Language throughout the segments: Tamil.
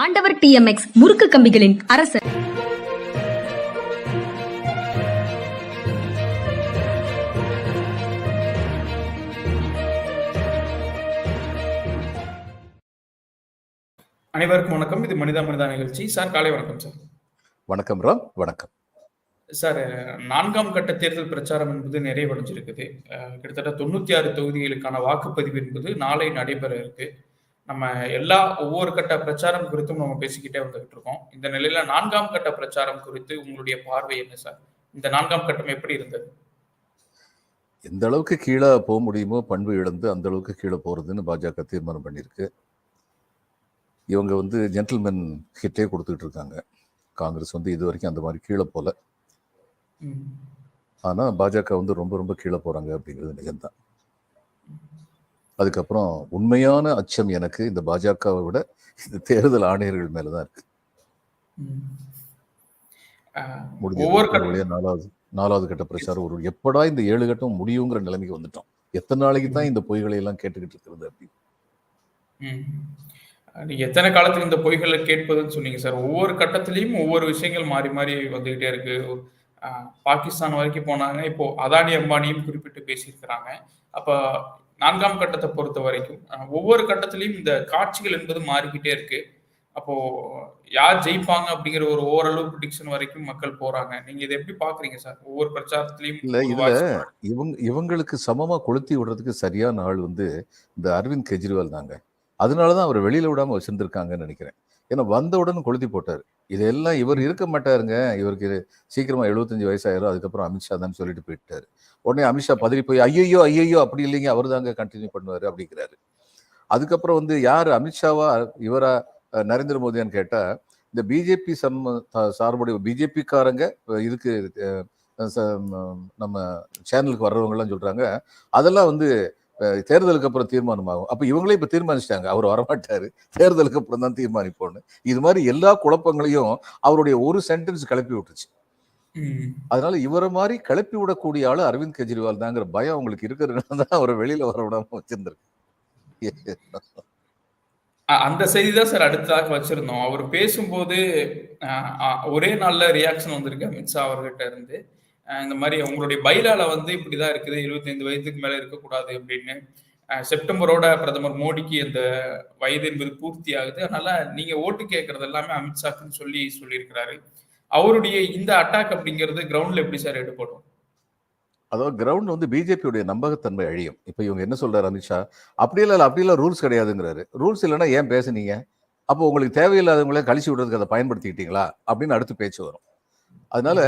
ஆண்டவர் டிஎம்எக்ஸ் முறுக்கு கம்பிகளின் அரசர். அனைவருக்கும் வணக்கம். இது மனிதா மனிதா நிகழ்ச்சி. சார் காலை வணக்கம் சார். வணக்கம் ராம். வணக்கம். சார் நான்காம் கட்ட தேர்தல் பிரச்சாரம் என்பது நிறைவடைஞ்சிருக்குது. கிட்டத்தட்ட தொண்ணூத்தி ஆறு தொகுதிகளுக்கான வாக்குப்பதிவு என்பது நாளை நடைபெற இருக்கு. நம்ம எல்லா ஒவ்வொரு கட்ட பிரச்சாரம் குறித்தும் நம்ம பேசிக்கிட்டே வந்துகிட்டு இருக்கோம். இந்த நிலையில நான்காம் கட்ட பிரச்சாரம் குறித்து உங்களுடைய பார்வை என்ன சார்? இந்த நான்காம் கட்டம் எப்படி இருந்தது? எந்த அளவுக்கு கீழே போக முடியுமோ பண்பு இழந்து அந்த அளவுக்கு கீழே போறதுன்னு பாஜக தீர்மானம் பண்ணியிருக்கு. இவங்க வந்து ஜென்டில்மேன் ஹிட்டே கொடுத்துட்டு இருக்காங்க. காங்கிரஸ் வந்து இது வரைக்கும் அந்த மாதிரி கீழே போல. ம். ஆனா பாஜக வந்து ரொம்ப ரொம்ப கீழே போறாங்க அப்படிங்கிறது நிஜம்தான். அதுக்கப்புறம் உண்மையான அச்சம் எனக்கு இந்த பாஜகவை விட இந்த தேர்தல் ஆணையர்கள் மேலதான் இருக்கு. ம். அஹ், முடிஞ்சது. ஒவ்வொரு ஒரு கட்ட வழியா நாலாவது நாலாவது கட்ட பிரச்சாரம் ஒரு எப்படா இந்த ஏழு கட்டம் முடியுங்கிற நிலைமைக்கு வந்துட்டோம். எத்தனை நாளைக்கு தான் இந்த பொய்களை எல்லாம் கேட்டுக்கிட்டு இருக்கிறது அப்படி? ம். நீங்க எத்தனை காலத்துல இந்த பொய்களை கேட்பதுன்னு சொன்னீங்க சார். ஒவ்வொரு கட்டத்திலையும் ஒவ்வொரு விஷயங்கள் மாறி மாறி வந்துகிட்டே இருக்கு. பாகிஸ்தான் வரைக்கும் போனாங்க. இப்போ அதானி அம்பானியும் குறிப்பிட்டு பேசியிருக்கிறாங்க. அப்ப நான்காம் கட்டத்தை பொறுத்த வரைக்கும் ஒவ்வொரு கட்டத்திலையும் இந்த காட்சிகள் என்பது மாறிக்கிட்டே இருக்கு. அப்போ யார் ஜெயிப்பாங்க அப்படிங்கிற ஒரு ஓரளவு ப்ரிடிக்ஷன் வரைக்கும் மக்கள் போறாங்க. நீங்க இதை எப்படி பாக்குறீங்க சார்? ஒவ்வொரு பிரச்சாரத்திலையும் இல்ல இதுல இவங்க இவங்களுக்கு சமமா கொளுத்தி விடுறதுக்கு சரியான ஆள் வந்து இந்த அரவிந்த் கெஜ்ரிவால் தாங்க. அதனாலதான் அவர் வெளியில விடாம வச்சிருந்திருக்காங்கன்னு நினைக்கிறேன். ஏன்னா வந்த உடனே கொளுத்தி போட்டாரு. இதெல்லாம் இவர் இருக்க மாட்டாருங்க. இவருக்கு இது சீக்கிரமா 75 வயசாயிரும். அதுக்கப்புறம் அமித்ஷா தான் சொல்லிட்டு போயிட்டாரு. உடனே அமித்ஷா பதறி போய் ஐயோ ஐயோ அப்படி இல்லைங்க. அவர் தாங்க கண்டினியூ பண்ணுவாரு அப்படிங்கிறாரு. அதுக்கப்புறம் வந்து யார் அமித்ஷாவா இவரா நரேந்திர மோடியான்னு கேட்டா இந்த பிஜேபி சம் சார்புடைய பிஜேபிக்காரங்க இதுக்கு நம்ம சேனலுக்கு வர்றவங்க எல்லாம் சொல்றாங்க. அதெல்லாம் வந்து தேர்தலுக்கு அப்புறம் தீர்மானமாகும். அப்ப இவங்களே இப்ப தீர்மானிச்சிட்டாங்க. அவர் வரமாட்டாரு. தேர்தலுக்கு அப்புறம் தான் தீர்மானிப்போம்னு. இது மாதிரி எல்லா குழப்பங்களையும் அவருடைய ஒரு சென்டென்ஸ் கிளப்பி விட்டுருச்சு ம். அதனால இவரை மாதிரி கிளப்பி விடக்கூடிய ஆளு அரவிந்த் கெஜ்ரிவால் தாங்கிற பயம் அவங்களுக்கு இருக்கிறதுனால தான் அவரை வெளியில வர விடாம வச்சிருந்திருக்கு. அந்த செய்தி தான் சார் அடுத்ததாக வச்சிருந்தோம். அவர் பேசும்போது ஒரே நாள்ல ரியாக்ஷன் வந்திருக்கு அமித்ஷா அவர்கிட்ட இருந்து. இந்த மாதிரி உங்களுடைய பைலால வந்து இப்படிதான் இருக்குது. 75 வயதுக்கு மேல இருக்கக்கூடாது அப்படின்னு செப்டம்பரோட பிரதமர் மோடிக்கு அந்த வயது என்பது பூர்த்தி ஆகுது அதனால நீங்க ஓட்டு கேட்கறது எல்லாமே அமித்ஷாக்குன்னு சொல்லி சொல்லியிருக்கிறாரு. அவருடைய இந்த அட்டாக் அப்படிங்கிறது கிரவுண்ட்ல எப்படி சார் எடுப்படும் அதாவது கிரவுண்ட் வந்து பிஜேபியுடைய நம்பகத்தன்மை அழியும். இப்போ இவங்க என்ன சொல்றாரு அமித்ஷா அப்படி இல்லை அப்படி இல்லை ரூல்ஸ் கிடையாதுங்கிறாரு. ரூல்ஸ் இல்லைன்னா ஏன் பேசுனீங்க? அப்போ உங்களுக்கு தேவையில்லாதவங்களே கழிச்சு விடுறதுக்கு அதை பயன்படுத்திக்கிட்டீங்களா? அப்படின்னு அடுத்து பேச்சு வரும். அதனால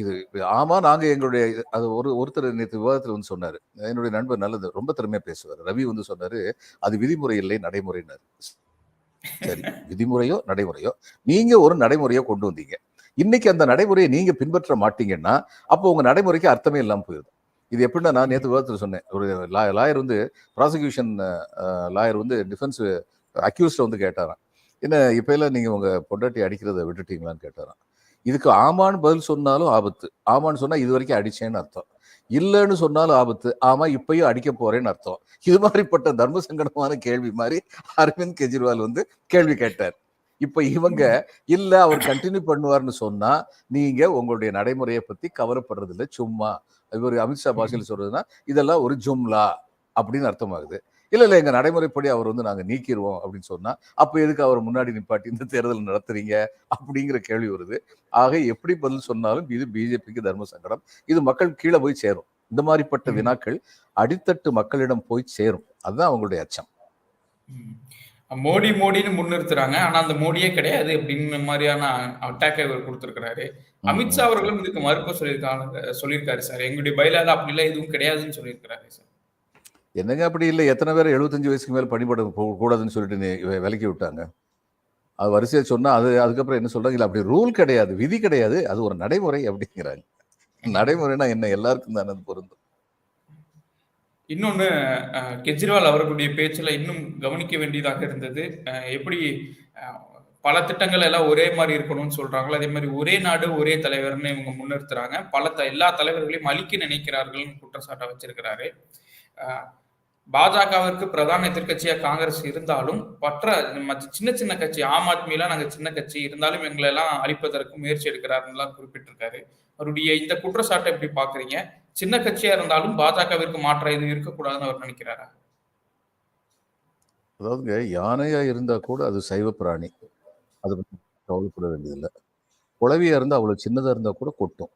இது ஆமா நாங்க எங்களுடைய அது ஒரு ஒருத்தர் நேற்று விவாதத்துல வந்து சொன்னாரு. என்னுடைய நண்பர் நல்லது ரொம்ப திறமையா பேசுவார். ரவி வந்து சொன்னாரு அது விதிமுறை இல்லை நடைமுறைனாரு சரி விதிமுறையோ நடைமுறையோ நீங்க ஒரு நடைமுறையோ கொண்டு வந்தீங்க. இன்னைக்கு அந்த நடைமுறையை நீங்க பின்பற்ற மாட்டீங்கன்னா அப்போ உங்க நடைமுறைக்கு அர்த்தமே இல்லாம போயிடுது இது எப்படின்னா நான் நேற்று விவாதத்தில் சொன்னேன். ஒரு லாயர் வந்து ப்ராசிக்யூஷன் லாயர் வந்து டிஃபென்ஸ் அக்யூஸ்ட வந்து கேட்டாராம். என்ன இப்ப எல்லாம் நீங்க உங்க பொண்டாட்டி அடிக்கிறத விட்டுட்டீங்களான்னு கேட்டாராம். இதுக்கு ஆமான்னு பதில் சொன்னாலும் ஆபத்து. ஆமான்னு சொன்னா இது வரைக்கும் அடிச்சேன்னு அர்த்தம். இல்லைன்னு சொன்னாலும் ஆபத்து. ஆமா இப்பயும் அடிக்க போறேன்னு அர்த்தம். இது மாதிரிப்பட்ட தர்ம சங்கடமான கேள்வி மாதிரி அரவிந்த் கெஜ்ரிவால் வந்து கேள்வி கேட்டார். இப்ப இவங்க இல்ல அவர் கண்டினியூ பண்ணுவார்னு சொன்னா நீங்க உங்களுடைய நடைமுறையை பத்தி கவலைப்படுறது இல்ல சும்மா. இவர் அமித்ஷா பாஷையில் சொல்றதுன்னா இதெல்லாம் ஒரு ஜும்லா அப்படின்னு அர்த்தமாகுது. இல்ல இல்ல எங்க நடைமுறைப்படி அவர் வந்து நாங்க நீக்கிடுவோம் அப்படின்னு சொன்னா அப்ப எதுக்கு அவர் முன்னாடி நிப்பாட்டி இந்த தேர்தல் நடத்துறீங்க? அப்படிங்கிற கேள்வி வருது. ஆக எப்படி பதில் சொன்னாலும் இது பிஜேபிக்கு தர்ம சங்கடம். இது மக்கள் கீழே போய் சேரும். இந்த மாதிரிப்பட்ட. வினாக்கள் அடித்தட்டு மக்களிடம் போய் சேரும். அதுதான் அவங்களுடைய அச்சம். மோடி மோடின்னு முன்னிறுத்துறாங்க. ஆனா அந்த மோடியே கிடையாது அப்படின்னு மாதிரியான அட்டாக்கை இவர் கொடுத்திருக்கிறாரு. அமித்ஷா அவர்களும் இதுக்கு மறுப்பு சொல்லியிருக்காங்க சொல்லியிருக்காரு சார். எங்களுடைய பயிலால அப்படிலாம் எதுவும் கிடையாதுன்னு சொல்லியிருக்கிறாரு சார். என்னங்க அப்படி இல்லை? எத்தனை பேர் 75 வயசுக்கு மேலே பணிபட கூடாதுன்னு சொல்லிட்டு விலக்கி விட்டாங்க. அது வரிசையை சொன்னா அது அதுக்கப்புறம் என்ன சொல்கிறாங்க இல்லை அப்படி ரூல் கிடையாது விதி கிடையாது அது ஒரு நடைமுறை அப்படிங்கிறாங்க. நடைமுறைனா என்ன? எல்லாருக்கும் தானே அது பொருந்தும். இன்னொன்னு அஹ், கெஜ்ரிவால் அவர்களுடைய பேச்சில் இன்னும் கவனிக்க வேண்டியதாக இருந்தது. எப்படி பல திட்டங்கள் எல்லாம் ஒரே மாதிரி இருக்கணும்னு சொல்றாங்களோ அதே மாதிரி ஒரே நாடு ஒரே தலைவர்னு இவங்க முன்னிறுத்துறாங்க. பல த- எல்லா தலைவர்களையும் அழிக்க நினைக்கிறார்கள்னு குற்றச்சாட்டை வச்சிருக்கிறாரு. பாஜகவிற்கு பிரதான எதிர்க்கட்சியா காங்கிரஸ் இருந்தாலும் மற்ற மற்ற சின்ன சின்ன கட்சி ஆம் ஆத்மிலாம் நாங்க சின்ன கட்சி இருந்தாலும் எங்களை எல்லாம் அழிப்பதற்கு முயற்சி எடுக்கிறாருலாம் குறிப்பிட்டிருக்காரு. அவருடைய இந்த குற்றச்சாட்டை எப்படி பாக்குறீங்க சின்ன கட்சியா இருந்தாலும் பாஜகவிற்கு மாற்ற எதுவும் இருக்கக்கூடாதுன்னு அவர் நினைக்கிறாரா? அதாவதுங்க யானையா இருந்தா கூட அது சைவ பிராணி. அதை பத்தி கவலைப்பட வேண்டியதில்லை. குழவியா இருந்தா அவ்வளவு சின்னதா இருந்தா கூட கொட்டும்.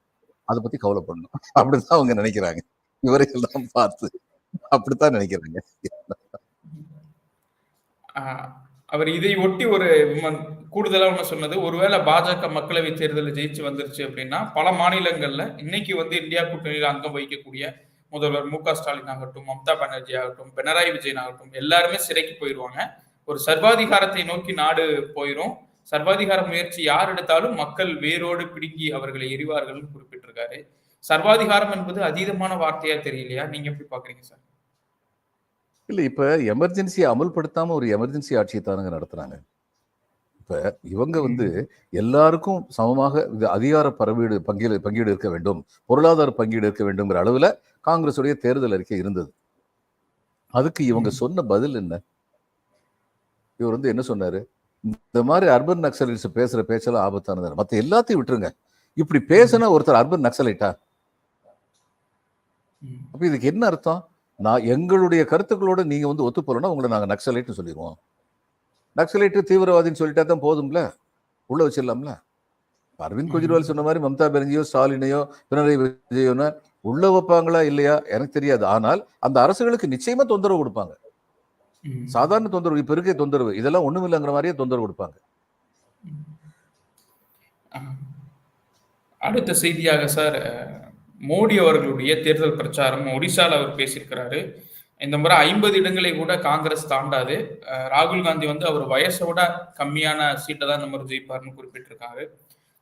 அதை பத்தி கவலைப்படணும். அப்படிதான் அவங்க நினைக்கிறாங்க. இவரையெல்லாம் பார்த்து. அப்படித்தான் நினைக்கிறாங்க. ஆஹ் அவர் இதை ஒட்டி ஒரு கூடுதலா ஒண்ணு சொன்னது ஒருவேளை பாஜக மக்களவை தேர்தலில் ஜெயிச்சு வந்துருச்சு அப்படின்னா பல மாநிலங்கள்ல இன்னைக்கு வந்து இந்தியா கூட்டணியில் அங்கம் வகிக்கக்கூடிய முதல்வர் மு க ஸ்டாலின் ஆகட்டும் மம்தா பானர்ஜி ஆகட்டும் பினராயி விஜயன் ஆகட்டும் எல்லாருமே சிறைக்கு போயிருவாங்க. ஒரு சர்வாதிகாரத்தை நோக்கி நாடு போயிரும். சர்வாதிகார முயற்சி யார் எடுத்தாலும் மக்கள் வேரோடு பிடுங்கி அவர்களை எரிவார்கள் குறிப்பிட்டிருக்காரு. சர்வாதிகாரம் என்பது அதீதமான வார்த்தையா தெரியலையா? நீங்க எப்படி பாக்குறீங்க சார்? இல்ல இப்ப எமர்ஜென்சியை அமல்படுத்தாம ஒரு எமர்ஜென்சி ஆட்சியை தானுங்க நடத்துறாங்க. இப்ப இவங்க வந்து எல்லாருக்கும் சமமாக இது அதிகார பரவீடு பங்கீடு பங்கீடு இருக்க வேண்டும். பொருளாதார பங்கீடு இருக்க வேண்டும்ங்கிற அளவுல காங்கிரஸுடைய தேர்தல் அறிக்கை இருந்தது. அதுக்கு இவங்க. சொன்ன பதில் என்ன? இவர் வந்து என்ன சொன்னாரு? இந்த மாதிரி அர்பன் நக்சலைட்ஸ் பேசுற பேச்செல்லாம் ஆபத்தானது. மத்த எல்லாத்தையும் விட்டுருங்க. இப்படி பேசினா ஒருத்தர் அர்பன் நக்சலைட்டா. அப்ப இதுக்கு என்ன அர்த்தம்? நான் எங்களுடைய கருத்துக்களோட நீங்க வந்து ஒத்து போலன்னா உங்களை நாங்க நக்சலைட்னு சொல்லிடுவோம். நக்சலைட்டு தீவிரவாதின்னு சொல்லிட்டா தான் போதும்ல? உள்ள வச்சிடலாம்ல? அரவிந்த் கெஜ்ரிவால் சொன்ன மாதிரி மம்தா பானர்ஜியோ ஸ்டாலினையோ பினராயி விஜயனோ உள்ள வைப்பாங்களா இல்லையா? எனக்கு தெரியாது. ஆனால் அந்த அரசுகளுக்கு நிச்சயமா தொந்தரவு கொடுப்பாங்க. சாதாரண தொந்தரவு இப்ப இருக்க தொந்தரவு இதெல்லாம் ஒண்ணுமில்லைங்கிற மாதிரியே தொந்தரவு கொடுப்பாங்க. அடுத்த செய்தியாக சார் மோடி அவர்களுடைய தேர்தல் பிரச்சாரம் ஒடிசால அவர் பேசியிருக்கிறாரு. இந்த முறை ஐம்பது இடங்களை கூட காங்கிரஸ் தாண்டாது. ராகுல் காந்தி வந்து அவர் வயசை விட கம்மியான சீட்டை தான் இந்த முறை ஜெயிப்பார்னு குறிப்பிட்டிருக்காரு.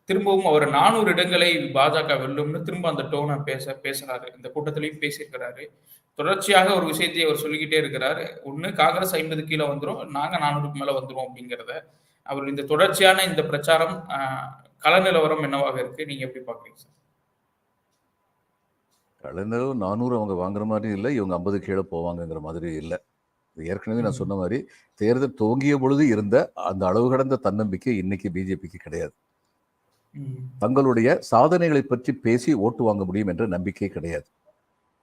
திரும்பவும் அவர் நானூறு இடங்களை பாஜக வெல்லும்னு திரும்ப அந்த டோனை பேச பேசுறாரு. இந்த கூட்டத்திலையும் பேசியிருக்கிறாரு. தொடர்ச்சியாக ஒரு விஷயத்தை அவர் சொல்லிக்கிட்டே இருக்கிறாரு. ஒன்று காங்கிரஸ் ஐம்பது கீழே வந்துடும் நாங்கள் நானூறுக்கு மேலே வந்துடும் அப்படிங்கிறத. அவர் இந்த தொடர்ச்சியான இந்த பிரச்சாரம் கள நிலவரம் என்னவாக இருக்கு? நீங்க எப்படி பாக்குறீங்க சார்? கலைஞர் நானூறு அவங்க வாங்குற மாதிரி இல்லை இவங்க ஐம்பது கீழே போவாங்கங்கிற மாதிரி இல்லை. இது ஏற்கனவே நான். சொன்ன மாதிரி தேர்தல் துவங்கிய பொழுது இருந்த அந்த அளவு கடந்த தன்னம்பிக்கை இன்னைக்கு பிஜேபிக்கு கிடையாது. தங்களுடைய சாதனைகளை பற்றி பேசி ஓட்டு வாங்க முடியும் என்ற நம்பிக்கை கிடையாது.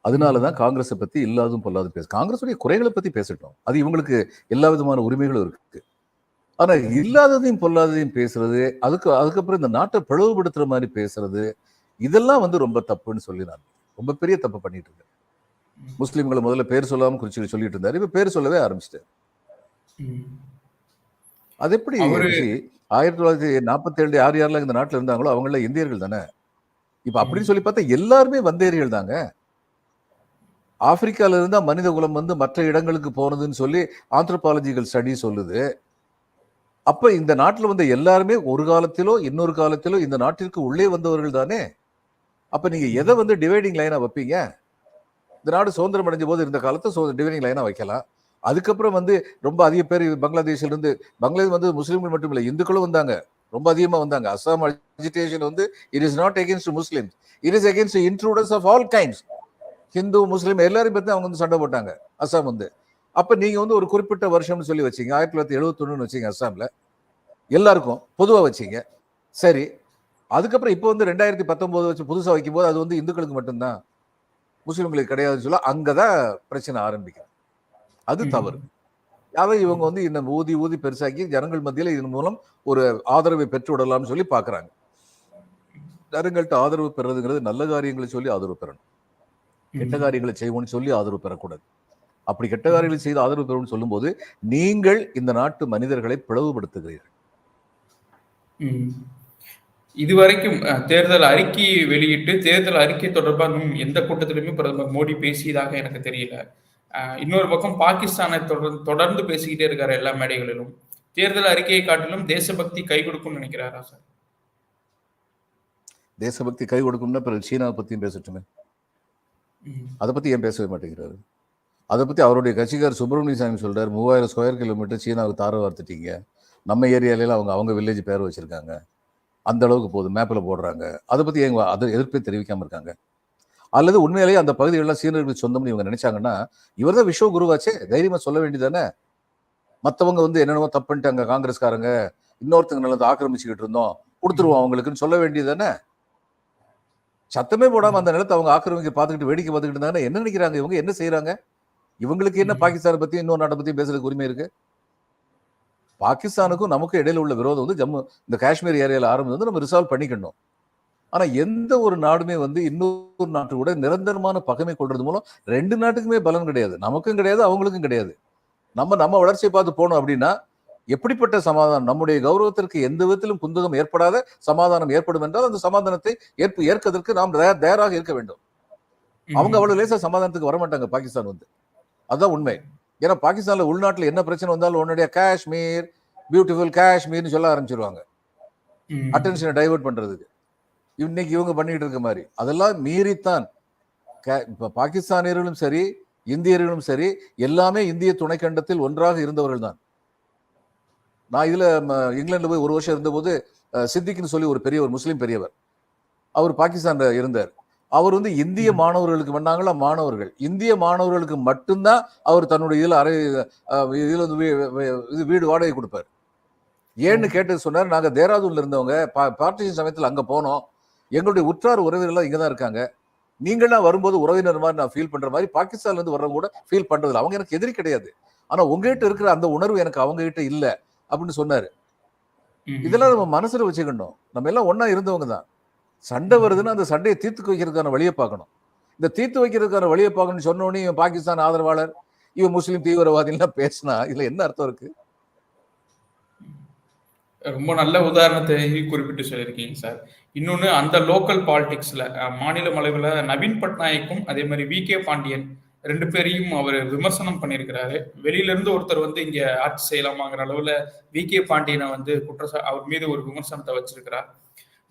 அதனால தான் காங்கிரஸை பத்தி இல்லாதும் பொல்லாதும் பேச காங்கிரஸுடைய குறைகளை பத்தி பேசட்டும். அது இவங்களுக்கு எல்லா விதமான உரிமைகளும் இருக்கு. ஆனா இல்லாததையும் பொல்லாததையும் பேசுறது அதுக்கு அதுக்கப்புறம் இந்த நாட்டை பிளவுபடுத்துற மாதிரி பேசுறது இதெல்லாம் வந்து ரொம்ப தப்புன்னு சொல்லி நான் ரொம்ப பெரிய தப்பு பண்ணிட்டு இருக்கேன் ம். முஸ்லீம்களை முதல்ல பேர் சொல்லாம குறிச்சு சொல்லிட்டு இருந்தாரு இப்ப பேர் சொல்லவே ஆரம்பிச்சிட்டாரு. அது எப்படி ஆயிரத்தி தொள்ளாயிரத்தி நாற்பத்தி ஏழு யார் யாரெல்லாம் இந்த நாட்டுல இருந்தாங்களோ அவங்கள இந்தியர்கள் தானே? இப்ப அப்படின்னு சொல்லி பார்த்தா எல்லாருமே வந்தேரிகள் தாங்க. ஆப்பிரிக்கால இருந்தா மனித குலம் வந்து மற்ற இடங்களுக்கு போனதுன்னு சொல்லி ஆந்த்ரோபாலஜிக்கல் ஸ்டடி சொல்லுது. அப்ப இந்த நாட்டுல வந்த எல்லாருமே ஒரு காலத்திலோ இன்னொரு காலத்திலோ இந்த நாட்டிற்கு உள்ளே வந்தவர்கள் தானே? அப்போ நீங்கள் எதை வந்து டிவைடிங் லைனாக வைப்பீங்க? இந்த நாடு சுதந்திரம் அடைஞ்ச போது இருந்த காலத்தை டிவைடிங் லைனாக வைக்கலாம். அதுக்கப்புறம் வந்து ரொம்ப அதிக பேர் பங்களாதேஷிலிருந்து பங்களாதேஷ் வந்து முஸ்லீம்கள் மட்டும் இல்லை இந்துக்களும் வந்தாங்க. ரொம்ப அதிகமாக வந்தாங்க. அஸ்ஸாம் அஜிடேஷன் வந்து it is not against Muslims it is against intruders of all kinds Hindu Muslim எல்லாரும் பற்றி அவங்க வந்து சண்டை போட்டாங்க அஸ்ஸாம் வந்து. அப்போ நீங்கள் வந்து ஒரு குறிப்பிட்ட வருஷம்னு சொல்லி வச்சீங்க ஆயிரத்தி தொள்ளாயிரத்தி எழுபத்தொன்னு வச்சீங்க அஸ்ஸாமில். எல்லாருக்கும் பொதுவாக வச்சீங்க. சரி அதுக்கப்புறம் இப்போ வந்து ரெண்டாயிரத்தி பத்தொன்பது வச்சு புதுசா வைக்கும்போது அது வந்து இந்துக்களுக்கு மட்டும்தான். முஸ்லிம்களுக்கு கிடையாதுன்னு சொல்ல அங்கதான் பிரச்சனை ஆரம்பிக்கும் அது. தவறு. அதை இவங்க வந்து இந்த ஊதி ஊதி பெருசாக்கி ஜனங்கள் மத்தியில இதன் மூலம் ஒரு ஆதரவை பெற்று விடலாம்னு சொல்லி பாக்குறாங்க. ஜனங்கள்ட்ட ஆதரவு பெறதுங்கிறது நல்ல காரியங்களை சொல்லி ஆதரவு பெறணும். கெட்ட காரியங்களை செய்வோம்னு சொல்லி ஆதரவு பெறக்கூடாது. அப்படி கெட்ட காரியங்களை செய்து ஆதரவு பெறணும்னு சொல்லும்போது நீங்கள் இந்த நாட்டு மனிதர்களை பிளவுபடுத்துகிறீர்கள். இதுவரைக்கும் தேர்தல் அறிக்கை வெளியிட்டு தேர்தல் அறிக்கை தொடர்பாக எந்த கூட்டத்திலுமே பிரதமர் மோடி பேசியதாக எனக்கு தெரியல. இன்னொரு பக்கம் பாகிஸ்தானை தொடர்ந்து தொடர்ந்து பேசிக்கிட்டே இருக்காரு எல்லா மேடைகளிலும். தேர்தல் அறிக்கையை காட்டிலும் தேசபக்தி கை கொடுக்கும்னு நினைக்கிறாரா சார்? தேசபக்தி கை கொடுக்கும்னா பிறகு சீனாவை பத்தியும் பேசட்டுமே. அதை பத்தி ஏன் பேசவே மாட்டேங்கிறாரு? அதை பத்தி அவருடைய கட்சிக்கார் சுப்பிரமணிய சாமி சொல்றாரு மூவாயிரம் ஸ்கொயர் கிலோமீட்டர் சீனாவுக்கு தார வார்த்துட்டீங்க. நம்ம ஏரியால அவங்க அவங்க வில்லேஜ் பேர் வச்சிருக்காங்க. அந்த அளவுக்கு போகுது. மேப்ல போடுறாங்க. அதை பத்தி ஏங்க அதை எதிர்ப்பே தெரிவிக்காம இருக்காங்க. அல்லது உண்மையிலேயே அந்த பகுதிகளெல்லாம் சீனர்களுக்கு சொந்தம்னு இவங்க நினைச்சாங்கன்னா இவர் தான் விஸ்வ குருவாச்சே. தைரியமா சொல்ல வேண்டியதானே மத்தவங்க வந்து என்னென்னமோ தப்பு பண்ணிட்டாங்க காங்கிரஸ்காரங்க இன்னொருத்தங்க நிலத்தை ஆக்கிரமிச்சுக்கிட்டு இருந்தோம் கொடுத்துருவோம் அவங்களுக்குன்னு சொல்ல வேண்டியதானே சத்தமே போடாம அந்த நிலத்தை அவங்க ஆக்கிரமிக்க பார்த்துக்கிட்டு வேடிக்கை பார்த்துக்கிட்டு இருந்தாங்கன்னா என்ன நினைக்கிறாங்க? இவங்க என்ன செய்யறாங்க இவங்களுக்கு என்ன. பாகிஸ்தானை பத்தி இன்னொரு நாட்டை பத்தி பேசுறதுக்கு உரிமை இருக்கு? பாகிஸ்தானுக்கும் நமக்கும் இடையில உள்ள விரோதம் வந்து ஜம்மு இந்த காஷ்மீர் ஏரியால ஆரம்பிச்சு வந்து நம்ம ரிசால்வ் பண்ணிக்கணும். ஆனா எந்த ஒரு நாடுமே வந்து இன்னொரு நாட்டு கூட நிரந்தரமான பகைமை கொள்றது மூலம் ரெண்டு நாட்டுக்குமே பலன் கிடையாது. நமக்கும் கிடையாது அவங்களுக்கும் கிடையாது. நம்ம நம்ம வளர்ச்சியை பார்த்து போனோம் அப்படின்னா எப்படிப்பட்ட சமாதானம்? நம்முடைய கௌரவத்திற்கு எந்த விதத்திலும் குந்தகம் ஏற்படாத சமாதானம் ஏற்படும் என்றால் அந்த சமாதானத்தை ஏற்பு ஏற்கதற்கு நாம் தயார்- தயாராக இருக்க வேண்டும். அவங்க அவ்வளவு லேசா சமாதானத்துக்கு வரமாட்டாங்க பாகிஸ்தான் வந்து. அதுதான் உண்மை. ஏன்னா பாகிஸ்தான்ல உள்நாட்டுல என்ன பிரச்சனை வந்தாலும் உடனடியா காஷ்மீர் பியூட்டிஃபுல் காஷ்மீர்னு சொல்ல ஆரம்பிச்சிருவாங்க. அட்டென்ஷனை டைவர்ட் பண்றதுக்கு. இன்னைக்கு இவங்க பண்ணிட்டு இருக்க மாதிரி. அதெல்லாம் மீறித்தான். இப்ப பாகிஸ்தானியர்களும் சரி இந்தியர்களும் சரி எல்லாமே இந்திய துணைக்கண்டத்தில் ஒன்றாக இருந்தவர்கள் தான் நான் இதுல ம, இங்கிலாந்துல போய் ஒரு வருஷம் இருந்தபோது சித்திக்னு சொல்லி ஒரு பெரிய ஒரு முஸ்லீம் பெரியவர். அவர் பாகிஸ்தான்ல இருந்தார். அவர் வந்து இந்திய. மாணவர்களுக்கு பண்ணாங்களா மாணவர்கள். இந்திய மாணவர்களுக்கு மட்டும்தான் அவர் தன்னுடைய இதுல அறை இதுல வந்து இது வீடு வாடகை கொடுப்பார். ஏன்னு கேட்டு சொன்னார் நாங்க தேராதூன்ல இருந்தவங்க பார்ட்டிஷன் சமயத்துல அங்க போனோம். எங்களுடைய உற்றார் உறவினர்கள் இங்க தான் இருக்காங்க. நீங்களாம் வரும்போது உறவினர் மாதிரி நான் ஃபீல் பண்ற மாதிரி பாகிஸ்தான்ல இருந்து வர்றவங்க கூட ஃபீல் பண்றதில்ல. அவங்க எனக்கு எதிரி கிடையாது. ஆனா உங்ககிட்ட இருக்கிற அந்த உணர்வு எனக்கு அவங்க கிட்ட இல்ல அப்படின்னு சொன்னாரு. இதெல்லாம் நம்ம மனசுல வச்சுக்கணும். நம்ம எல்லாம் ஒண்ணா இருந்தவங்க தான். சண்டை வருதுன்னா அந்த சண்டையை தீர்த்து வைக்கிறதுக்கான வழியை பார்க்கணும். இந்த தீர்த்து வைக்கிறதுக்கான வழியை பார்க்கணும்னு சொன்னோடனே இவன் பாகிஸ்தான் ஆதரவாளர் இவன் முஸ்லீம் தீவிரவாதிலாம் பேசினா இதுல என்ன அர்த்தம் இருக்கு? ரொம்ப நல்ல உதாரணத்தை குறிப்பிட்டு சொல்லியிருக்கீங்க சார். இன்னொன்று அந்த லோக்கல் பாலிடிக்ஸ்ல மாநில அளவில் நவீன் பட்நாயக்கும் அதே மாதிரி வி. கே. பாண்டியன் ரெண்டு பேரையும் அவர் விமர்சனம் பண்ணியிருக்கிறாரு. வெளியிலேருந்து ஒருத்தர் வந்து இங்கே ஆட்சி செய்யலாமாங்கிற அளவில் வி. கே. பாண்டியனை வந்து குற்றச்சா அவர் மீது ஒரு விமர்சனத்தை வச்சிருக்கிறார்.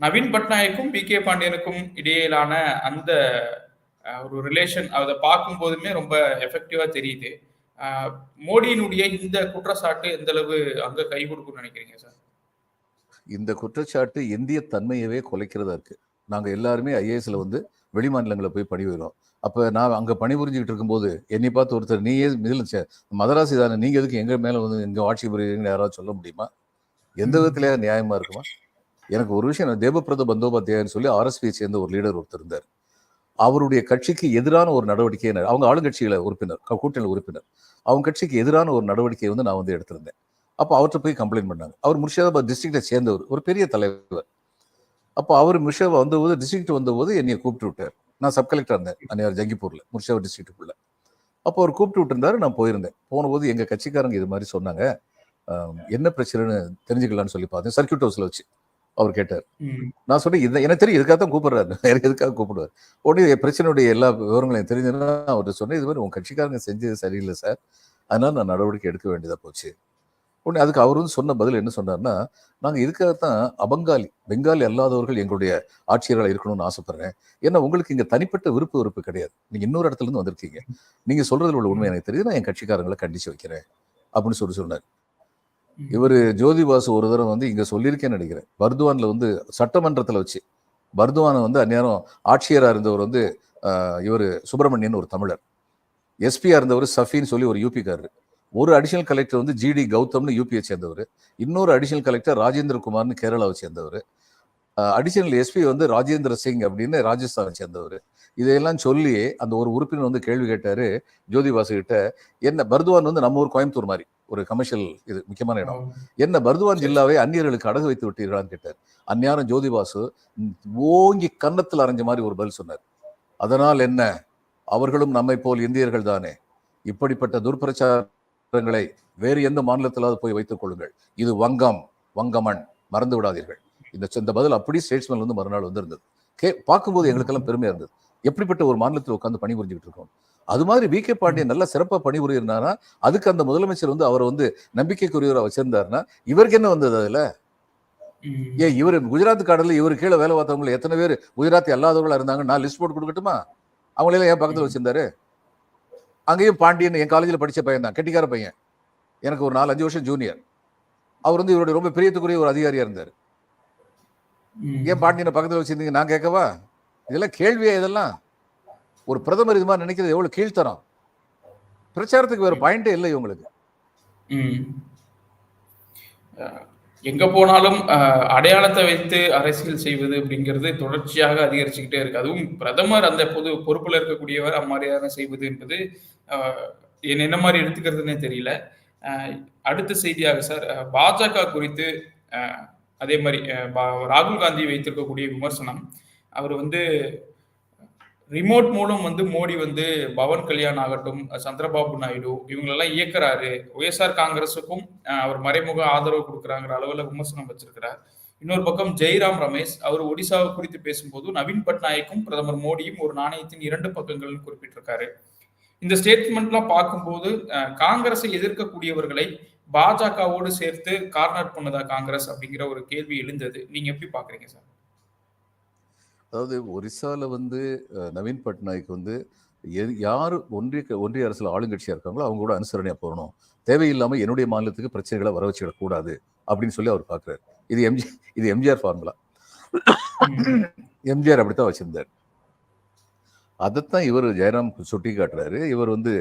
நவீன் பட்நாயக்கும் வி கே பாண்டியனுக்கும் இடையிலான அந்த ஒரு ரிலேஷன் அதை பார்க்கும் போதுமே ரொம்ப எஃபெக்டிவா தெரியுது. மோடியினுடைய இந்த குற்றச்சாட்டு எந்த அளவு அங்க கை கொடுக்கும்னு நினைக்கிறீங்க சார்? இந்த குற்றச்சாட்டு இந்திய தன்மையவே குலைக்கிறதா இருக்கு. நாங்க எல்லாருமே ஐஏஎஸ்ல வந்து வெளிமாநிலங்களை போய் பணிபுரிகிறோம் அப்ப நான் அங்க பணிபுரிஞ்சுக்கிட்டு இருக்கும்போது என்னை பார்த்து ஒருத்தர் நீயே இதில் மதராசி தானே நீங்க எதுக்கு எங்க மேல வந்து எங்க ஆட்சி புரியுறீங்கன்னு யாராவது சொல்ல முடியுமா? எந்த விதத்துல நியாயமா இருக்குமா? எனக்கு ஒரு விஷயம் நான் தேவப்பிரத சொல்லி ஆர்எஸ்பியை சேர்ந்த ஒரு லீடர் ஒருத்தர் இருந்தார். அவருடைய கட்சிக்கு எதிரான ஒரு நடவடிக்கையை அவங்க ஆளுங்கட்சியில உறுப்பினர் கூட்டணி உறுப்பினர். அவங்க கட்சிக்கு எதிரான ஒரு நடவடிக்கையை வந்து நான் வந்து எடுத்திருந்தேன். அப்போ அவர்கிட்ட போய் கம்ப்ளைண்ட் பண்ணாங்க. அவர் முர்ஷிதாபாத் டிஸ்ட்ரிக்டை சேர்ந்தவர் ஒரு பெரிய தலைவர். அப்போ அவர் முர்ஷிதாபாத் வந்தபோது டிஸ்ட்ரிக்ட் வந்தபோது என்னை கூப்பிட்டு விட்டார். நான் சப் கலெக்டர் இருந்தேன் அன்னையார் ஜங்கிப்பூரில் முர்ஷிதாபாத் டிஸ்ட்ரிக்ட்டுக்குள்ள அப்போ அவர் கூப்பிட்டு விட்டுருந்தாரு நான் போயிருந்தேன். போனபோது எங்கள் கட்சிக்காரங்க இது மாதிரி சொன்னாங்க என்ன பிரச்சனைன்னு தெரிஞ்சுக்கலாம்னு சொல்லி பார்த்தேன் சர்க்கியூட் ஹவுஸில் வச்சு. அவர் கேட்டார். நான் சொன்னேன் எனக்கு தெரியும் இதுக்காக தான் கூப்பிடுறாரு. வேற எதுக்காக கூப்பிடுவார்? உடனே பிரச்சனையுடைய எல்லா விவரங்களையும் தெரிஞ்சுன்னா அவர்கிட்ட சொன்னேன் இது மாதிரி உங்க கட்சிக்காரங்க செஞ்சது சரியில்லை சார். அதனால நான் நடவடிக்கை எடுக்க வேண்டியதா போச்சு. உடனே அதுக்கு அவர் வந்து சொன்ன பதில் என்ன சொன்னார்னா நாங்க இதுக்காகத்தான் அபங்காளி பெங்காலி அல்லாதவர்கள் எங்களுடைய ஆட்சியர்களாக இருக்கணும்னு ஆசைப்படுறேன். ஏன்னா உங்களுக்கு இங்க தனிப்பட்ட விருப்பு வெறுப்பு கிடையாது. நீங்க இன்னொரு இடத்துல இருந்து வந்திருக்கீங்க. நீங்க சொல்றதுல உள்ள உண்மை எனக்கு தெரியுது. நான் என் கட்சிக்காரங்களை கண்டிச்சு வைக்கிறேன். அப்படின்னு சொல்லி சொன்னார். இவர் ஜோதிபாசு ஒரு தடவை வந்து இங்கே சொல்லியிருக்கேன்னு நினைக்கிறேன். பர்துவானில் வந்து சட்டமன்றத்தில் வச்சு. பர்துவானை வந்து அந்நேரம் ஆட்சியராக இருந்தவர் வந்து இவர் சுப்பிரமணியன் ஒரு தமிழர். எஸ்பியாக இருந்தவர் சஃபின்னு சொல்லி ஒரு யூபிக்காரர் ஒரு அடிஷனல் கலெக்டர் வந்து ஜிடி கௌதம்னு யூபியை சேர்ந்தவர். இன்னொரு அடிஷனல் கலெக்டர் ராஜேந்திர குமார்னு கேரளாவை சேர்ந்தவர். அடிஷனல் எஸ்பி வந்து ராஜேந்திர சிங் அப்படின்னு ராஜஸ்தானை சேர்ந்தவர். இதையெல்லாம் சொல்லி அந்த ஒரு உறுப்பினர் வந்து கேள்வி கேட்டாரு ஜோதி பாசு கிட்ட என்ன பர்துவான் வந்து நம்ம ஊர் கோயம்புத்தூர் மாதிரி ஒரு கமர்ஷியல் இது முக்கியமான இடம். என்ன பர்துவான் ஜில்லாவை அந்நியர்களுக்கு அடகு வைத்து விட்டீர்களான்னு கேட்டார். அந்நியாரம் ஜோதிபாசு ஓங்கி கன்னத்தில் அரைஞ்ச மாதிரி ஒரு பதில் சொன்னார். அதனால் என்ன? அவர்களும் நம்மை போல் இந்தியர்கள் தானே? இப்படிப்பட்ட துர்பிரச்சாரங்களை வேறு எந்த மாநிலத்திலாவது போய் வைத்துக் கொள்ளுங்கள். இது வங்கம் வங்கமண் மறந்து விடாதீர்கள். இந்த இந்த பதில் அப்படி ஸ்டேட்ஸ்மேன் வந்து மறுநாள் வந்து இருந்தது கே பார்க்கும்போது எங்களுக்கெல்லாம் பெருமையா இருந்தது. எப்படிப்பட்ட ஒரு மாநிலத்தில் உட்கார்ந்து பணிபுரிஞ்சுக்கிட்டு இருக்கோம்? அது மாதிரி வி கே பாண்டியன் நல்லா சிறப்பா பணிபுரியிருந்தாரா அதுக்கு அந்த முதலமைச்சர் வந்து அவரை வந்து நம்பிக்கைக்குரியவராக வச்சிருந்தாருன்னா இவருக்கு என்ன வந்தது அதுல. ஏன் இவர் குஜராத் காடல இவர் கீழே வேலை பார்த்தவங்க எத்தனை பேர் குஜராத்தி அல்லாதவங்களா இருந்தாங்க நான் லிஸ்ட் போட்டு கொடுக்கட்டுமா? அவங்களெல்லாம் என் பக்கத்துல வச்சிருந்தாரு? அங்கேயும் பாண்டியன் என் காலேஜில் படிச்ச பையன் தான் கெட்டிக்கார பையன். எனக்கு ஒரு நாலு அஞ்சு வருஷம் ஜூனியர் அவர் வந்து இவருடைய ரொம்ப பிரியத்துக்குரிய ஒரு அதிகாரியா இருந்தார். ஏன் பாண்டியனை பக்கத்துல வச்சிருந்தீங்க? நான் கேட்கவா? இதெல்லாம் கேள்வியா இதெல்லாம்? ஒரு பிரதமர் இது மாதிரி நினைக்கிறது எவ்வளவு கீழ்த்தரம்? பிரச்சாரத்துக்கு வேற பாயிண்டே இல்லை இவங்களுக்கு. எங்க போனாலும் அடையாளத்தை வைத்து அரசியல் செய்வது அப்படிங்கிறது தொடர்ச்சியாக அதிகரிச்சுக்கிட்டே இருக்கு. அதுவும் பிரதமர் அந்த பொது பொறுப்புல இருக்கக்கூடியவர் அம்மாதிரியான செய்வது என்பது என்ன மாதிரி எடுத்துக்கிறதுனே தெரியல. அடுத்த செய்தியாக சார் பாஜக குறித்து அதே மாதிரி பா- ராகுல் காந்தி வைத்திருக்கக்கூடிய விமர்சனம் அவர் வந்து ரிமோட் மூலம் வந்து மோடி வந்து பவன் கல்யாண் ஆகட்டும் சந்திரபாபு நாயுடு இவங்களெல்லாம் இயக்குறாரு. ஒய்எஸ்ஆர் காங்கிரஸுக்கும் அவர் மறைமுக ஆதரவு கொடுக்குறாங்கிற அளவில் விமர்சனம் வச்சிருக்கிறார். இன்னொரு பக்கம் ஜெய்ராம் ரமேஷ் அவர் ஒடிசாவை குறித்து பேசும்போது நவீன் பட்நாயக்கும் பிரதமர் மோடியும் ஒரு நாணயத்தின் இரண்டு பக்கங்கள்னு குறிப்பிட்டிருக்காரு. இந்த ஸ்டேட்மெண்ட்லாம் பார்க்கும்போது காங்கிரஸை எதிர்க்கக்கூடியவர்களை பாஜகவோடு சேர்த்து கார்னர் பண்ணுதா காங்கிரஸ் அப்படிங்கிற ஒரு கேள்வி எழுந்தது. நீங்க எப்படி பாக்குறீங்க சார்? அதாவது ஒரிசால வந்து நவீன் பட்நாயக் வந்து யார் ஒன்றிய ஒன்றிய அரசுல ஆளுங்கட்சியா இருக்காங்களோ அவங்க கூட அனுசரணையா போகணும் தேவையில்லாம என்னுடைய மாநிலத்துக்கு பிரச்சனைகளை வர வச்சுக்கிடக் கூடாது அப்படின்னு சொல்லி அவர் பார்க்குறாரு இது எம்ஜி இது எம்ஜிஆர் ஃபார்முலா. எம்ஜிஆர் அப்படித்தான் வச்சிருந்தார். அதைத்தான் இவர் ஜெயராம் சுட்டி காட்டுறாரு இவர் வந்து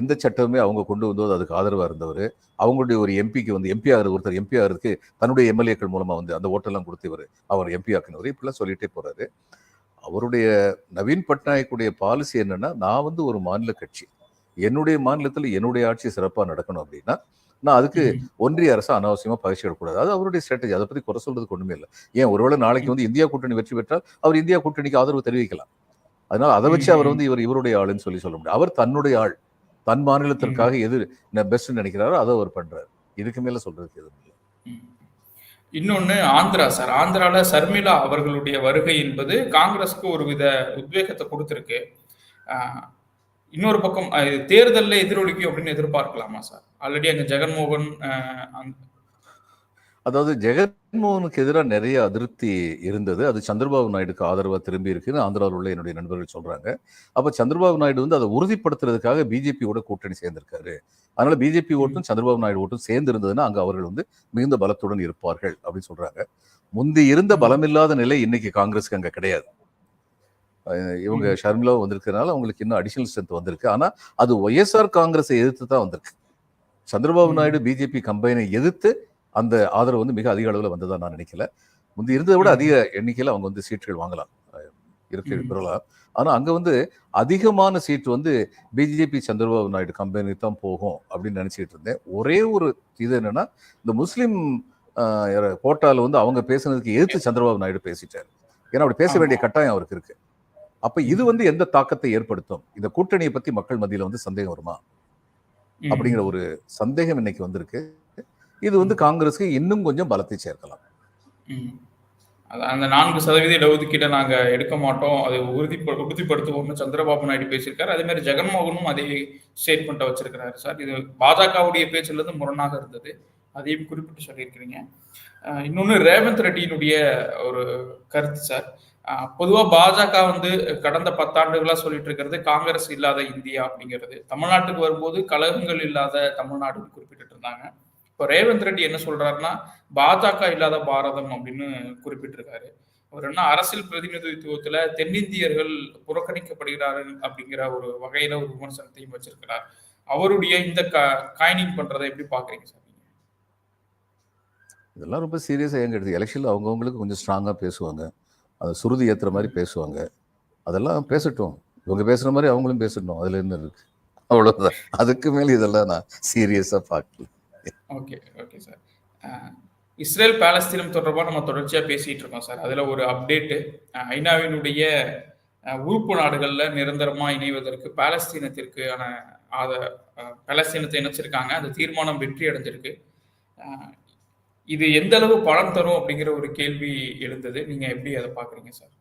எந்த சட்டமுமே அவங்க கொண்டு வந்தோ அதுக்கு ஆதரவா இருந்தவர். அவங்களுடைய ஒரு எம்பிக்கு வந்து எம்பி ஆகிறது ஒருத்தர் எம்பி ஆகிறதுக்கு தன்னுடைய எம்எல்ஏக்கள் மூலமா வந்து அந்த ஓட்டெல்லாம் கொடுத்து இவர் அவர் எம்பி ஆக்கினவர். இப்படிலாம் சொல்லிட்டே போறாரு. அவருடைய நவீன் பட்நாயக்குடைய பாலிசி என்னன்னா நான் வந்து ஒரு மாநில கட்சி. என்னுடைய மாநிலத்தில் என்னுடைய ஆட்சி சிறப்பாக நடக்கணும் அப்படின்னா நான் அதுக்கு. ஒன்றிய அரசு அனாவசியமா பகிர்ச்சிடக்கூடாது அது அவருடைய ஸ்ட்ராட்டஜி அதை பத்தி குறை சொல்றதுக்கு ஒண்ணுமே இல்லை. ஏன் ஒருவேளை நாளைக்கு வந்து இந்தியா கூட்டணி வெற்றி பெற்றால் அவர் இந்தியா கூட்டணிக்கு ஆதரவு தெரிவிக்கலாம். அதனால அதை வச்சு அவர் வந்து இவர் இவருடைய ஆளுன்னு சொல்லி சொல்ல முடியும். அவர் தன்னுடைய ஆள் தன் மாநிலத்திற்காக எது பெஸ்ட் நினைக்கிறாரோ அதை அவர் பண்றாரு. இதுக்கு மேல சொல்றதுக்கு எதுவும் இல்லை. இன்னொன்னு ஆந்திரா சார். ஆந்திரால சர்மிளா அவர்களுடைய வருகை என்பது காங்கிரஸ்க்கு ஒரு வித உத்வேகத்தை கொடுத்திருக்கு. ஆஹ், இன்னொரு பக்கம் தேர்தல்ல எதிரொலிக்கும் அப்படின்னு எதிர்பார்க்கலாமா சார்? ஆல்ரெடி அங்க ஜெகன்மோகன் அதாவது ஜெகன்மோகனுக்கு எதிராக நிறைய அதிருப்தி இருந்தது. அது சந்திரபாபு நாயுடுக்கு ஆதரவா திரும்பி இருக்குன்னு ஆந்திராவில் உள்ள என்னுடைய நண்பர்கள் சொல்றாங்க. அப்ப சந்திரபாபு நாயுடு வந்து அதை உறுதிப்படுத்துறதுக்காக பிஜேபியோட கூட்டணி சேர்ந்திருக்காரு. அதனால பிஜேபி ஓட்டும் சந்திரபாபு நாயுடு ஓட்டும் சேர்ந்து இருந்ததுன்னா அங்க அவர்கள் வந்து மிகுந்த பலத்துடன் இருப்பார்கள் அப்படின்னு சொல்றாங்க. முந்தி இருந்த பலமில்லாத நிலை இன்னைக்கு காங்கிரஸுக்கு அங்க கிடையாது. இவங்க ஷர்மிளாவும் வந்திருக்கிறதுனால அவங்களுக்கு இன்னும் அடிஷனல் ஸ்ட்ரென்த் வந்திருக்கு. ஆனா அது ஒய்எஸ்ஆர் காங்கிரஸை எதிர்த்து தான் வந்திருக்கு. சந்திரபாபு. நாயுடு பிஜேபி கம்பைனை எதிர்த்து அந்த ஆதரவு வந்து மிக அதிக அளவில் வந்ததா நான் நினைக்கல. முந்தி இருந்ததை விட. அதிக எண்ணிக்கையில் அவங்க வந்து சீட்டுகள் வாங்கலாம். இருக்கு. பெறலாம் ஆனா அங்க வந்து அதிகமான சீட் வந்து பிஜேபி சந்திரபாபு நாயுடு கம்பெனிக்கு தான் போகும் அப்படின்னு நினைச்சிட்டு இருந்தேன். ஒரே ஒரு இது என்னன்னா இந்த முஸ்லிம் கோட்டால வந்து அவங்க பேசுனதுக்கு எதிர்த்து சந்திரபாபு நாயுடு பேசிட்டாரு. ஏன்னா அப்படி பேச. வேண்டிய கட்டாயம் அவருக்கு இருக்கு. அப்ப இது வந்து எந்த தாக்கத்தை ஏற்படுத்தும்? இந்த கூட்டணியை பத்தி மக்கள் மத்தியில வந்து சந்தேகம் வருமா. அப்படிங்கிற ஒரு சந்தேகம் இன்னைக்கு வந்திருக்கு. இது வந்து காங்கிரஸ்க்கு இன்னும் கொஞ்சம் பலத்தை சேர்க்கலாம். அந்த நான்கு சதவீத இடஒதுக்கீட்டை நாங்க எடுக்க மாட்டோம். அதை உறுதி உறுதிப்படுத்துவோம்னு சந்திரபாபு நாயுடு பேசியிருக்காரு. அதே மாதிரி ஜெகன்மோகனும் அதே ஸ்டேட்மெண்ட்டை வச்சிருக்கிறாரு சார். இது பாஜகவுடைய பேச்சுல இருந்து முரணாக இருந்தது. அதையும் குறிப்பிட்டு சொல்லியிருக்கிறீங்க. இன்னொன்று இன்னொன்னு ரேவந்த் ரெட்டியினுடைய ஒரு கருத்து சார். பொதுவாக பொதுவா பாஜக வந்து கடந்த பத்தாண்டுகளா சொல்லிட்டு இருக்கிறது காங்கிரஸ் இல்லாத இந்தியா அப்படிங்கிறது. தமிழ்நாட்டுக்கு வரும்போது கழகங்கள் இல்லாத தமிழ்நாடுன்னு குறிப்பிட்டு இருந்தாங்க. இப்போ ரேவந்த் ரெட்டி என்ன சொல்றாருன்னா பாஜக இல்லாத பாரதம் அப்படின்னு குறிப்பிட்டிருக்காரு. அவர் என்ன அரசியல் பிரதிநிதித்துவத்துல தென்னிந்தியர்கள் புறக்கணிக்கப்படுகிறார்கள் அப்படிங்கிற ஒரு வகையில ஒரு விமர்சனத்தையும் வச்சிருக்கிறார். அவருடைய இந்த காயினிங் பண்றதை எப்படி பாக்குறீங்க சார் இதெல்லாம் ரொம்ப சீரியஸாக எங்க எடுத்து எலெக்ஷனில் அவங்கவுங்களுக்கு கொஞ்சம் ஸ்ட்ராங்காக பேசுவாங்க. அதை சுருதி ஏற்றுற மாதிரி பேசுவாங்க. அதெல்லாம் பேசட்டும். இவங்க பேசுகிற மாதிரி அவங்களும் பேசட்டும். அதில் என்ன இருக்கு? அவ்வளோதான் அதுக்கு மேலே இதெல்லாம் நான் சீரியஸாக பார்க்கல ஓகே ஓகே சார் இஸ்ரேல் பாலஸ்தீனம் தொடர்பாக நம்ம தொடர்ச்சியாக பேசிகிட்டு இருக்கோம் சார் அதில் ஒரு அப்டேட்டு uh, ஐநாவினுடைய uh, உறுப்பு நாடுகளில் நிரந்தரமாக இணைவதற்கு பாலஸ்தீனத்திற்கான அதை அஹ், uh, பாலஸ்தீனத்தை இணைச்சிருக்காங்க. அந்த தீர்மானம் வெற்றி அடைஞ்சிருக்கு. இது எந்த அளவு பலன் தரும் அப்படிங்கிற ஒரு கேள்வி எழுந்தது. நீங்க எப்படி அதை பாக்குறீங்க சார்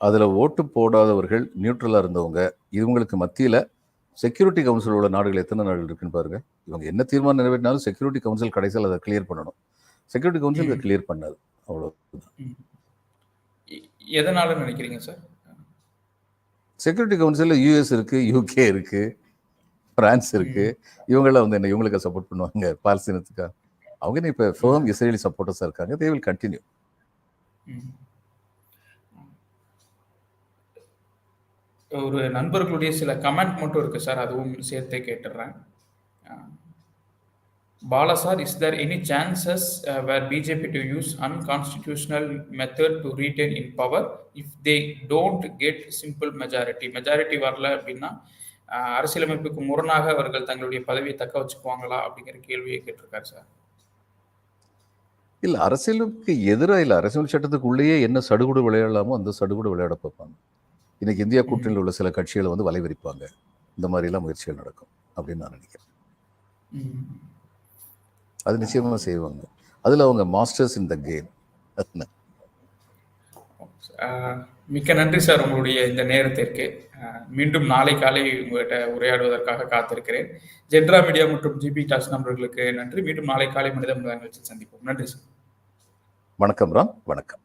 அதில் ஓட்டு போடாதவர்கள் நியூட்ரலாக இருந்தவங்க இவங்களுக்கு மத்தியில் செக்யூரிட்டி கவுன்சில் உள்ள நாடுகள் எத்தனை நாடுகள் இருக்குன்னு பாருங்க. இவங்க என்ன தீர்மானம் நிறைவேற்றினாலும் செக்யூரிட்டி கவுன்சில் கடைசியில் அதை கிளியர் பண்ணணும். செக்யூரிட்டி கவுன்சில் ம். கிளியர் பண்ணாது. அவ்வளோ எதனால நினைக்கிறீங்க சார்? செக்யூரிட்டி கவுன்சிலில் யூஎஸ் இருக்கு யூகே இருக்கு பிரான்ஸ் இருக்கு. இவங்கெல்லாம் வந்து என்ன இவங்களுக்கு சப்போர்ட் பண்ணுவாங்க? பாலஸ்தீனத்துக்கா? அவங்க இப்போ ஃபேம் இஸ்ரேலி சப்போர்ட்டர்ஸாக இருக்காங்க. தே வில் கண்டினியூ ஒரு நண்பர்களுடைய சில கமெண்ட் மட்டும் இருக்கு சார். அதுவும் சேர்த்தே கேட்டுடுறேன் Bala Bala sir, is there any chances uh, where BJP to use unconstitutional method to retain in power if they don't get simple majority? வரல அப்படின்னா அரசியலமைப்புக்கு முரணாக அவர்கள் தங்களுடைய பதவியை தக்க வச்சுக்குவாங்களா அப்படிங்கிற கேள்வியை கேட்டிருக்காரு சார். இல்லை அரசியலுக்கு எதிராக இல்லை அரசியல் சட்டத்துக்குள்ளேயே என்ன சடுகுடு விளையாடலாமோ அந்த சடுகுடு விளையாட பார்ப்பாங்க இன்னைக்கு இந்தியா கூட்டணியில் உள்ள சில கட்சிகளை வந்து வலைவிரிப்பாங்க. இந்த மாதிரி எல்லாம் முயற்சிகள் நடக்கும் அப்படின்னு நான் நினைக்கிறேன். அது நிச்சயமா செய்வாங்க. அதுல அவங்க மாஸ்டர்ஸ் இன் த கேம் மிக்க நன்றி சார் உங்களுடைய இந்த நேரத்திற்கு. மீண்டும் நாளை காலை உங்கள்கிட்ட உரையாடுவதற்காக காத்திருக்கிறேன். ஜென்ரா மீடியா மற்றும் ஜிபி டாஸ் நண்பர்களுக்கு நன்றி. மீண்டும் நாளை காலை மனித நிகழ்ச்சி சந்திப்போம். நன்றி சார். வணக்கம் ராம். வணக்கம்.